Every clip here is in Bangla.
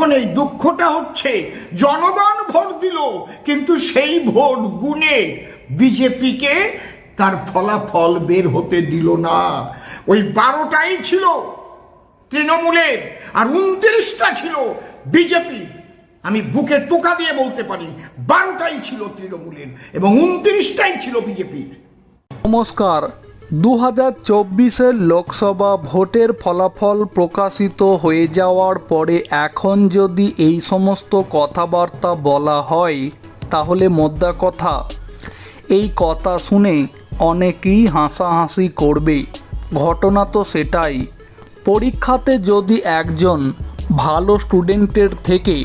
এখন এই দুঃখটা হচ্ছে, জনগণ ভোট দিল, কিন্তু সেই ভোট গুনে বিজেপিকে তার ফলাফল বের হতে দিল না। ওই বারোটাই ছিল তৃণমূলের, আর উনত্রিশটা ছিল বিজেপি। আমি বুকে টোকা দিয়ে বলতে পারি, বারোটাই ছিল তৃণমূলের, এবং উনত্রিশটাই ছিল বিজেপির। নমস্কার। দু হাজার চব্বিশের লোকসভা ভোটের ফলাফল প্রকাশিত হয়ে যাওয়ার পরে এখন যদি এই সমস্ত কথাবার্তা বলা হয়, তাহলে মোদ্দা কথা। এই কথা শুনে অনেকেই হাসাহাসি করবে। ঘটনা তো সেটাই। পরীক্ষাতে যদি একজন ভালো স্টুডেন্টের থেকে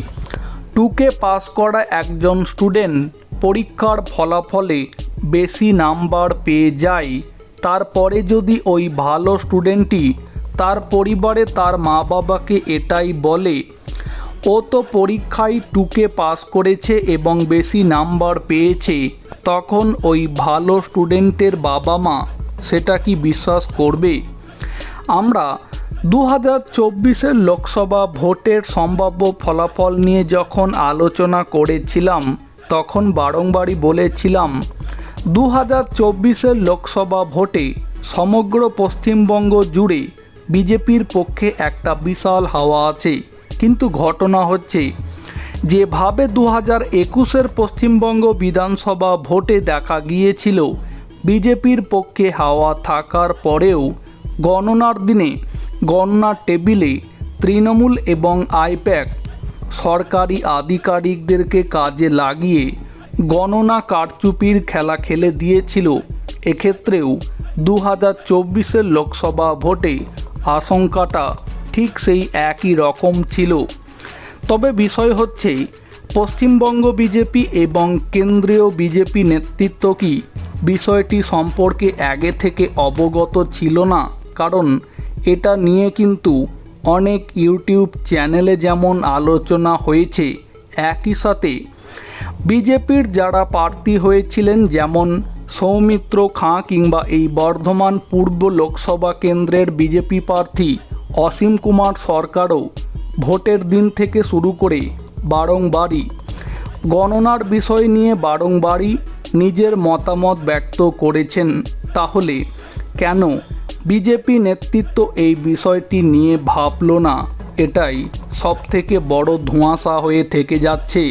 টুকে পাস করা একজন স্টুডেন্ট, পরীক্ষার ফলাফলে বেশি নাম্বার পেয়ে যায় তারপরে যদি ওই ভালো স্টুডেন্টটি তার পরিবারে তার মা বাবাকে এটাই বলে, ও তো পরীক্ষায় টুকে পাস করেছে এবং বেশি নাম্বার পেয়েছে, তখন ওই ভালো স্টুডেন্টের বাবা মা সেটা কি বিশ্বাস করবে? আমরা দু হাজার চব্বিশের লোকসভা ভোটের সম্ভাব্য ফলাফল নিয়ে যখন আলোচনা করেছিলাম, তখন বারংবারই বলেছিলাম দু হাজার চব্বিশের লোকসভা ভোটে সমগ্র পশ্চিমবঙ্গ জুড়ে বিজেপির পক্ষে একটা বিশাল হাওয়া আছে। কিন্তু ঘটনা হচ্ছে, যেভাবে দু হাজার একুশের পশ্চিমবঙ্গ বিধানসভা ভোটে দেখা গিয়েছিল, বিজেপির পক্ষে হাওয়া থাকার পরেও গণনার দিনে গণনার টেবিলে তৃণমূল এবং আইপ্যাক সরকারি আধিকারিকদেরকে কাজে লাগিয়ে গণনা কারচুপির খেলা খেলে দিয়েছিল। এক্ষেত্রেও দু হাজার চব্বিশের লোকসভা ভোটে আশঙ্কাটা ঠিক সেই একই রকম ছিল। তবে বিষয় হচ্ছে, পশ্চিমবঙ্গ বিজেপি এবং কেন্দ্রীয় বিজেপি নেতৃত্ব কি বিষয়টি সম্পর্কে আগে থেকে অবগত ছিল না? কারণ এটা নিয়ে কিন্তু অনেক ইউটিউব চ্যানেলে যেমন আলোচনা হয়েছে, একই সাথে বিজেপির যারা প্রার্থী হয়েছিলেন, যেমন সৌমিত্র খাঁ কিংবা এই বর্ধমান পূর্ব লোকসভা কেন্দ্রের বিজেপি প্রার্থী অসীম কুমার সরকারও ভোটের দিন থেকে শুরু করে বারংবারই গণনার বিষয় নিয়ে বারংবারই নিজের মতামত ব্যক্ত করেছেন। তাহলে কেন বিজেপি নেতৃত্ব এই বিষয়টি নিয়ে ভাবল না? এটাই সবথেকে বড় ধোঁয়াশা হয়ে থেকে যাচ্ছে।